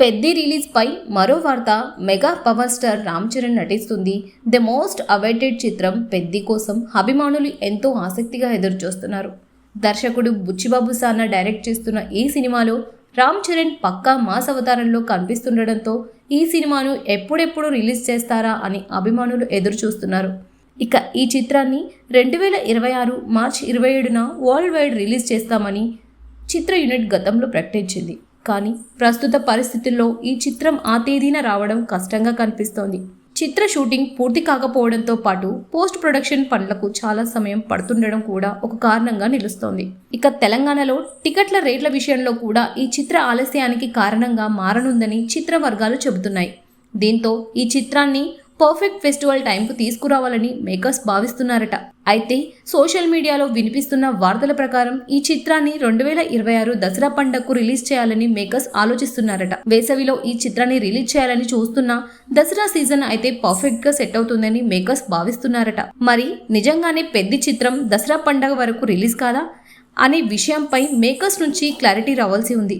Peddi release పై మరో వార్త mega power star Ram Charan నటిస్తుంది. ద మోస్ట్ అవైటెడ్ చిత్రం పెద్ది కోసం అభిమానులు ఎంతో ఆసక్తిగా ఎదురుచూస్తున్నారు. దర్శకుడు బుచ్చిబాబు సానా డైరెక్ట్ చేస్తున్న ఈ సినిమాలో రామ్ చరణ్ పక్కా మాస్ అవతారంలో కనిపిస్తుండడంతో ఈ సినిమాను ఎప్పుడెప్పుడు రిలీజ్ చేస్తారా అని అభిమానులు ఎదురు చూస్తున్నారు ఇక ఈ చిత్రాన్ని రెండు వేల ఇరవై ఆరు మార్చి ఇరవై ఏడున వరల్డ్ వైడ్ రిలీజ్ చేస్తామని చిత్ర యూనిట్ గతంలో ప్రకటించింది. కానీ ప్రస్తుత పరిస్థితుల్లో ఈ చిత్రం ఆ తేదీన రావడం కష్టంగా కనిపిస్తోంది. చిత్ర షూటింగ్ పూర్తి కాకపోవడంతో పాటు పోస్ట్ ప్రొడక్షన్ పనులకు చాలా సమయం పడుతుండడం కూడా ఒక కారణంగా నిలుస్తోంది. ఇక తెలంగాణలో టికెట్ల రేట్ల విషయంలో కూడా ఈ చిత్ర ఆలస్యానికి కారణంగా మారనుందని చిత్ర వర్గాలు చెబుతున్నాయి. దీంతో ఈ చిత్రాన్ని పర్ఫెక్ట్ ఫెస్టివల్ టైంకు తీసుకురావాలని మేకర్స్ భావిస్తున్నారట. అయితే సోషల్ మీడియాలో వినిపిస్తున్న వార్తల ప్రకారం ఈ చిత్రాన్ని రెండు వేల ఇరవై ఆరు దసరా పండగకు రిలీజ్ చేయాలని మేకర్స్ ఆలోచిస్తున్నారట. వేసవిలో ఈ చిత్రాన్ని రిలీజ్ చేయాలని చూస్తున్నా దసరా సీజన్ అయితే పర్ఫెక్ట్గా సెట్ అవుతుందని మేకర్స్ భావిస్తున్నారట. మరి నిజంగానే పెద్ద చిత్రం దసరా పండగ వరకు రిలీజ్ కాదా? అనే విషయంపై మేకర్స్ నుంచి క్లారిటీ రావాల్సి ఉంది.